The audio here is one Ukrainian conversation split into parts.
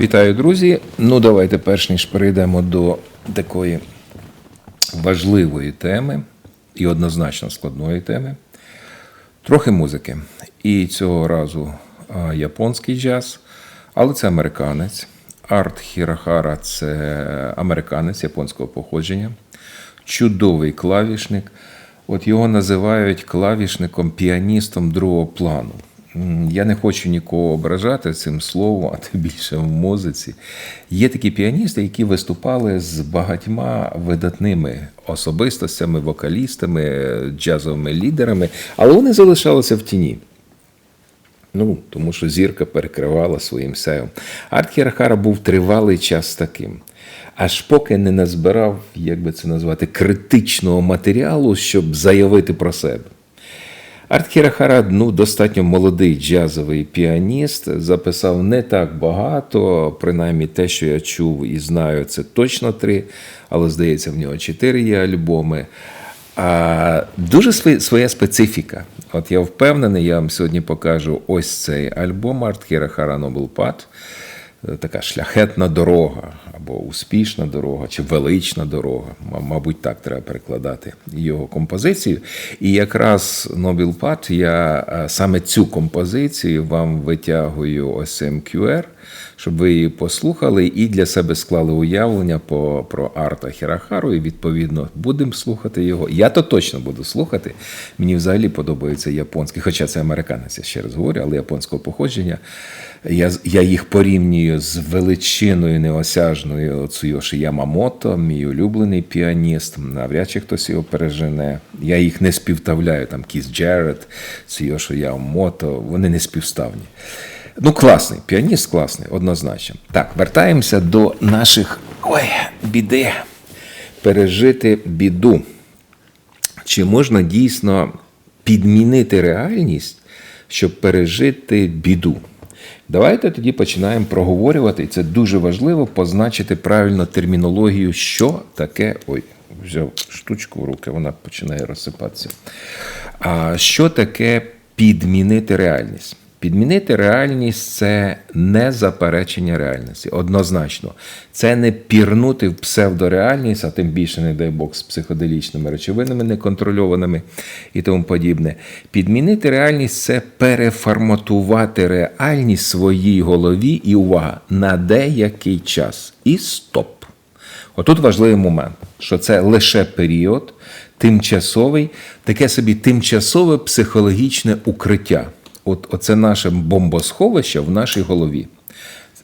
Вітаю, друзі. Ну, давайте перш ніж перейдемо до такої важливої теми і однозначно складної теми. Трохи музики. І цього разу японський джаз, але це американець. Арт Хірахара це американець японського походження, чудовий клавішник. От його називають клавішником, піаністом другого плану. Я не хочу нікого ображати цим словом, а тим більше в музиці. Є такі піаністи, які виступали з багатьма видатними особистостями, вокалістами, джазовими лідерами, але вони залишалися в тіні. Ну, тому що зірка перекривала своїм сяєм. Арт Хірахара був тривалий час таким. Аж поки не назбирав, як би це назвати, критичного матеріалу, щоб заявити про себе. Арт ну, достатньо молодий джазовий піаніст, записав не так багато, принаймні те, що я чув і знаю, це точно три, але здається, в нього чотири є альбоми. А дуже своя специфіка. От я впевнений, я вам сьогодні покажу ось цей альбом Арт Хірахара Нобл Пад. Така шляхетна дорога, або успішна дорога, чи велична дорога. Мабуть, так треба перекладати його композицію. І якраз Нобіл Пад, я е, саме цю композицію вам витягую ось цим QR, щоб ви її послухали і для себе склали уявлення по, про Арта Хірахару. І відповідно будемо слухати його. Я то точно буду слухати. Мені взагалі подобається японський, хоча це американець, я ще раз говорю, але японського походження. Я, я їх порівнюю з величиною неосяжною Цуйоші Ямамото, мій улюблений піаніст. Навряд чи хтось його пережене. Я їх не співставляю, там Кіс Джеред, Цуйоші Ямамото, вони не співставні. Ну, класний, піаніст класний, однозначно. Так, вертаємося до наших ой, біди. Пережити біду. Чи можна дійсно підмінити реальність, щоб пережити біду? Давайте тоді починаємо проговорювати, і це дуже важливо позначити правильно термінологію, що таке. Ой, взяв штучку в руки, вона починає розсипатися. А що таке підмінити реальність? Підмінити реальність це не заперечення реальності. Однозначно, це не пірнути в псевдореальність, а тим більше, не дай Бог, з психоделічними речовинами неконтрольованими і тому подібне. Підмінити реальність це переформатувати реальність своїй голові і увага на деякий час. І стоп. Отут важливий момент, що це лише період, тимчасовий, таке собі тимчасове психологічне укриття. От оце наше бомбосховище в нашій голові.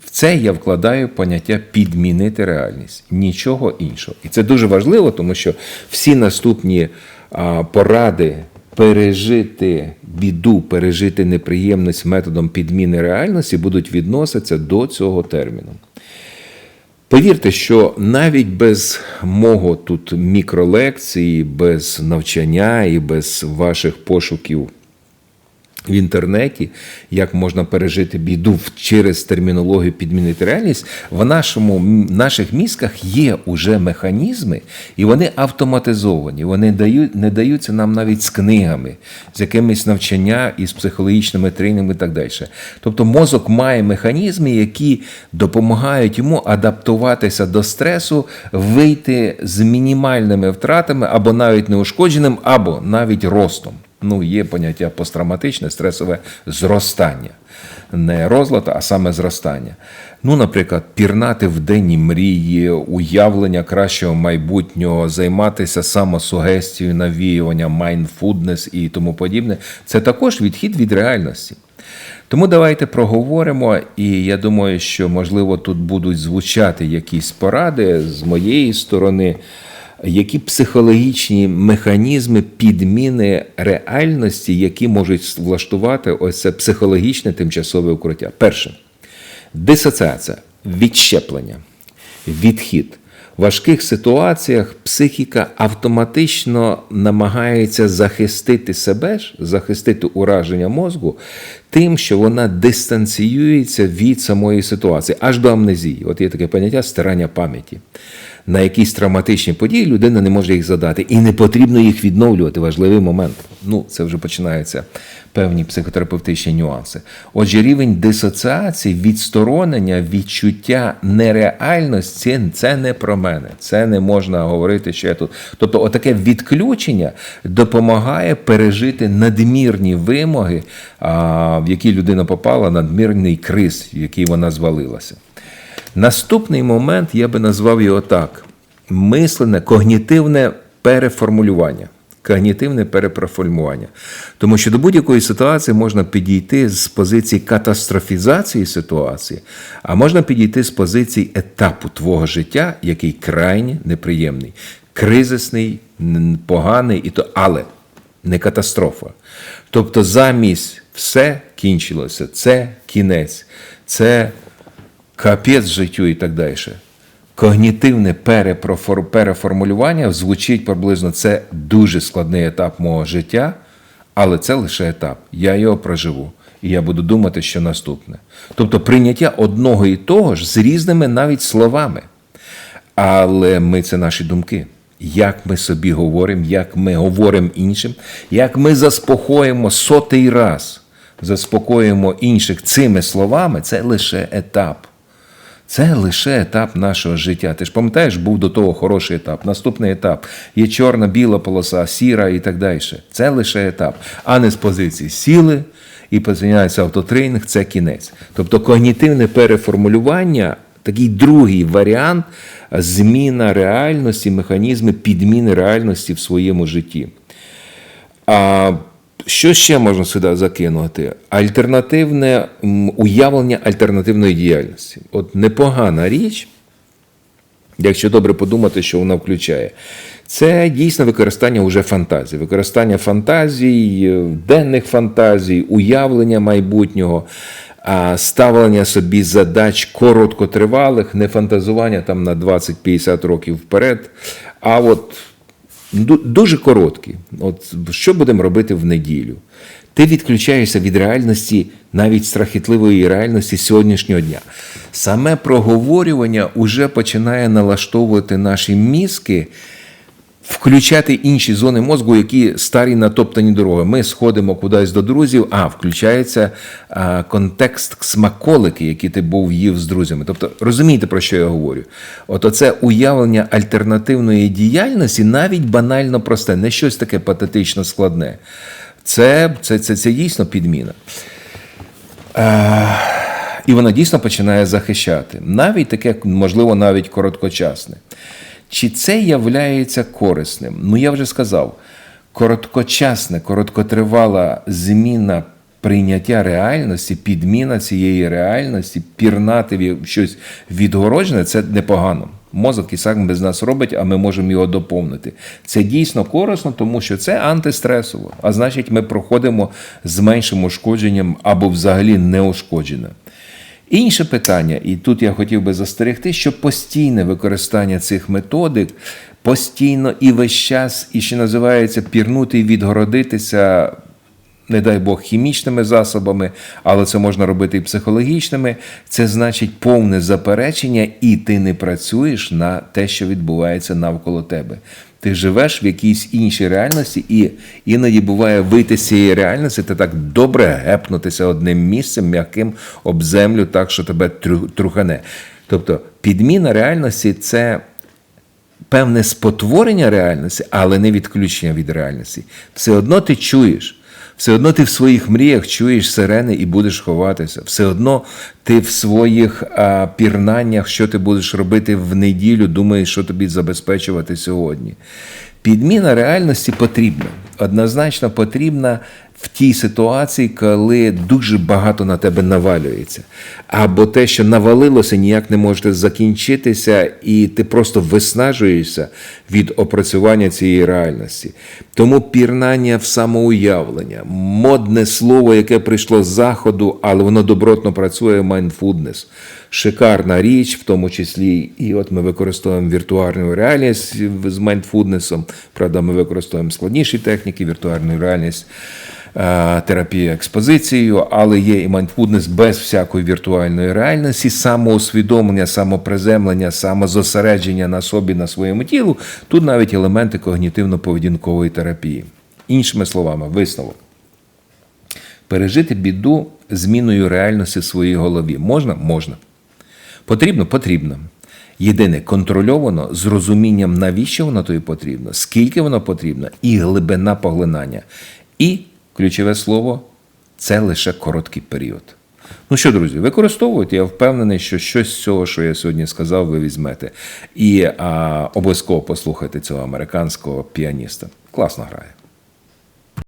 В це я вкладаю поняття підмінити реальність, нічого іншого. І це дуже важливо, тому що всі наступні поради пережити біду, пережити неприємність методом підміни реальності будуть відноситися до цього терміну. Повірте, що навіть без мого тут мікролекції, без навчання і без ваших пошуків в інтернеті, як можна пережити біду через термінологію підмінити реальність, в нашому м- наших мізках є уже механізми, і вони автоматизовані. Вони дають, не даються нам навіть з книгами, з якимись навчання і з психологічними тренінгами і так далі. Тобто мозок має механізми, які допомагають йому адаптуватися до стресу, вийти з мінімальними втратами або навіть неушкодженим, або навіть ростом. Ну, є поняття посттравматичне стресове зростання. Не розлад, а саме зростання. Ну, наприклад, пірнати в денні мрії, уявлення кращого майбутнього, займатися самосугестією, навіювання, майндфуднес і тому подібне. Це також відхід від реальності. Тому давайте проговоримо, і я думаю, що можливо тут будуть звучати якісь поради з моєї сторони, які психологічні механізми підміни реальності, які можуть влаштувати ось це психологічне тимчасове укриття. Перше дисоціація, відщеплення, відхід. В важких ситуаціях психіка автоматично намагається захистити себе захистити ураження мозку тим, що вона дистанціюється від самої ситуації, аж до амнезії. От є таке поняття стирання пам'яті. На якісь травматичні події людина не може їх задати, і не потрібно їх відновлювати. Важливий момент. Ну, це вже починаються певні психотерапевтичні нюанси. Отже, рівень дисоціації, відсторонення, відчуття нереальності це не про мене. Це не можна говорити, що я тут. Тобто, отаке відключення допомагає пережити надмірні вимоги, а, в які людина попала, надмірний криз, в який вона звалилася. Наступний момент я би назвав його так: мислене, когнітивне переформулювання. Когнітивне перепроформування. Тому що до будь-якої ситуації можна підійти з позиції катастрофізації ситуації, а можна підійти з позиції етапу твого життя, який крайне неприємний, кризисний, поганий, і то, але не катастрофа. Тобто, замість все кінчилося, це кінець, це капець життю і так далі. Когнітивне переформулювання звучить приблизно це дуже складний етап мого життя, але це лише етап. Я його проживу. І я буду думати, що наступне. Тобто прийняття одного і того ж з різними навіть словами. Але ми це наші думки. Як ми собі говоримо, як ми говоримо іншим, як ми заспокоїмо сотий раз, заспокоїмо інших цими словами, це лише етап. Це лише етап нашого життя. Ти ж пам'ятаєш, був до того хороший етап. Наступний етап є чорна, біла полоса, сіра і так далі. Це лише етап, а не з позиції сіли і починається автотренінг, це кінець. Тобто когнітивне переформулювання, такий другий варіант зміна реальності, механізми підміни реальності в своєму житті. А що ще можна сюди закинути? Альтернативне уявлення альтернативної діяльності. От непогана річ, якщо добре подумати, що вона включає. Це дійсно використання уже фантазії, використання фантазій, е, денних фантазій, уявлення майбутнього, ставлення собі задач короткотривалих, не фантазування там на 20-50 років вперед, а от дуже короткі. От що будемо робити в неділю? Ти відключаєшся від реальності, навіть страхітливої реальності сьогоднішнього дня. Саме проговорювання уже починає налаштовувати наші мізки, включати інші зони мозку, які старі натоптані дороги. Ми сходимо кудись до друзів, а включається а, контекст смаколики, які ти був їв з друзями. Тобто, розумієте, про що я говорю? От оце уявлення альтернативної діяльності навіть банально просте, не щось таке патетично складне. Це, це, це, це дійсно підміна. І вона дійсно починає захищати. Навіть таке, можливо, навіть короткочасне. Чи це являється корисним? Ну, я вже сказав, короткочасне, короткотривала зміна прийняття реальності, підміна цієї реальності, пірнати в щось відгороджене це непогано. Мозок і сам без нас робить, а ми можемо його доповнити. Це дійсно корисно, тому що це антистресово. А значить, ми проходимо з меншим ушкодженням або взагалі неушкоджене. Інше питання, і тут я хотів би застерегти, що постійне використання цих методик постійно і весь час, і ще називається пірнути і відгородитися, не дай Бог, хімічними засобами, але це можна робити і психологічними. Це значить повне заперечення, і ти не працюєш на те, що відбувається навколо тебе. Ти живеш в якійсь іншій реальності, і іноді буває вийти з цієї реальності, та так добре гепнутися одним місцем, м'яким об землю, так що тебе трухане. Тобто підміна реальності це певне спотворення реальності, але не відключення від реальності. Все одно ти чуєш. Все одно ти в своїх мріях чуєш сирени і будеш ховатися. Все одно ти в своїх а, пірнаннях, що ти будеш робити в неділю, думаєш, що тобі забезпечувати сьогодні. Підміна реальності потрібна. Однозначно потрібна в тій ситуації, коли дуже багато на тебе навалюється. Або те, що навалилося, ніяк не може закінчитися, і ти просто виснажуєшся від опрацювання цієї реальності. Тому пірнання в самоуявлення, модне слово, яке прийшло з заходу, але воно добротно працює mindfulness. Шикарна річ, в тому числі, і от ми використовуємо віртуальну реальність з майндфуднесом. Правда, ми використовуємо складніші техніки, віртуальну реальність, терапія експозицією, але є і майндфуднес без всякої віртуальної реальності, самоусвідомлення, самоприземлення, самозосередження на собі, на своєму тілу. Тут навіть елементи когнітивно-поведінкової терапії. Іншими словами, висновок. Пережити біду зміною реальності в своїй голові. Можна? Можна. Потрібно? Потрібно. Єдине, контрольовано з розумінням, навіщо воно тобі потрібно, скільки воно потрібно, і глибина поглинання. І ключове слово це лише короткий період. Ну що, друзі, використовуйте. Я впевнений, що щось з цього, що я сьогодні сказав, ви візьмете. І а, обов'язково послухайте цього американського піаніста. Класно грає.